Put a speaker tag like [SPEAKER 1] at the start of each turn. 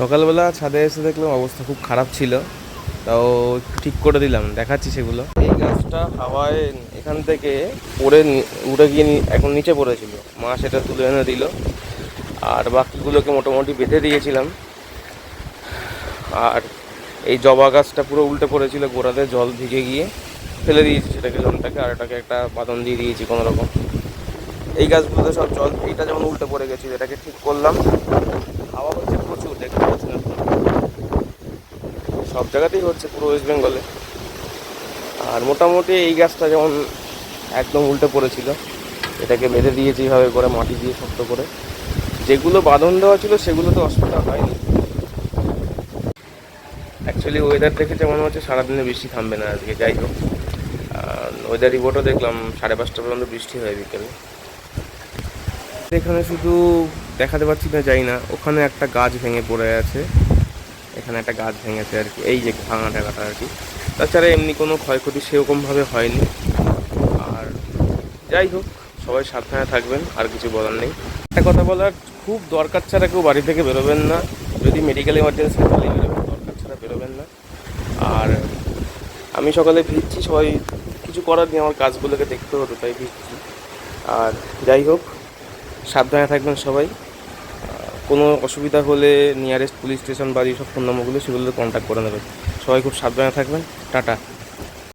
[SPEAKER 1] সকালবেলা ছাদে এসে দেখলাম অবস্থা খুব খারাপ ছিল, তাও ঠিক করে দিলাম, দেখাচ্ছি সেগুলো। এই গাছটা হাওয়ায় এখান থেকে পড়ে উড়ে গিয়ে এখন নিচে পড়েছিল। মা সেটা তুলে এনে দিল, আর বাকিগুলোকে মোটামুটি বেঁধে দিয়েছিলাম। আর এই জবা গাছটা পুরো উল্টে পড়েছিল, গোড়াতে জল ভিজে গিয়ে ফেলে দিয়েছি সেটাকে জলটাকে, আর এটাকে একটা বাদন দিয়ে দিয়েছি কোনো রকম এই গাছগুলোতে সব জল, এইটা যেমন উল্টে পড়ে গেছিল, এটাকে ঠিক করলাম। হাওয়া হচ্ছে প্রচুর দেখতে সব জায়গাতেই হচ্ছে, পুরো ওয়েস্ট বেঙ্গলে আর মোটামুটি এই গাছটা যেমন একদম উল্টে পড়েছিল, এটাকে বেঁধে দিয়েছি এইভাবে করে, মাটি দিয়ে শক্ত করে। যেগুলো বাঁধন দেওয়া ছিল সেগুলো তো অসুবিধা হয়নি। অ্যাকচুয়ালি ওয়েদার দেখে মনে হচ্ছে, সারাদিনে বৃষ্টি থামবে না আজকে, যাই হোক। ওয়েদার রিপোর্টও দেখলাম, সাড়ে পাঁচটা পর্যন্ত বৃষ্টি হয় বিকেলে। এখানে শুধু দেখাতে পাচ্ছি না যাই না। ওখানে একটা গাছ ভেঙে পড়ে আছে। এখানে একটা গাছ ভেঙেছে আর কি। এই যে ভাঙা টাকাটা আর কি। তাছাড়া এমনি কোনো ক্ষয়ক্ষতি সেরকমভাবে হয়নি। আর যাই হোক, সবাই সাবধানে থাকবেন, আর কিছু বলার নেই। একটা কথা বলার, খুব দরকার ছাড়া কেউ বাড়ি থেকে বেরোবেন না। যদি মেডিকেল এমার্জেন্সি তাহলে বেরোবেন দরকার ছাড়া বেরোবেন না। আর আমি সকালে ভিজছি, সবাই কিছু করার নেই, আমার কাজগুলোকে দেখতে হতো তাই ভিজছি। আর যাই হোক, সাবধানে থাকবেন সবাই। কোনো অসুবিধা হলে নিয়ারেস্ট পুলিশ স্টেশন বা যেসব ফোন নম্বরগুলো সেগুলোতে কন্ট্যাক্ট করে নেবেন। সবাই খুব সাবধানে থাকবেন। টাটা।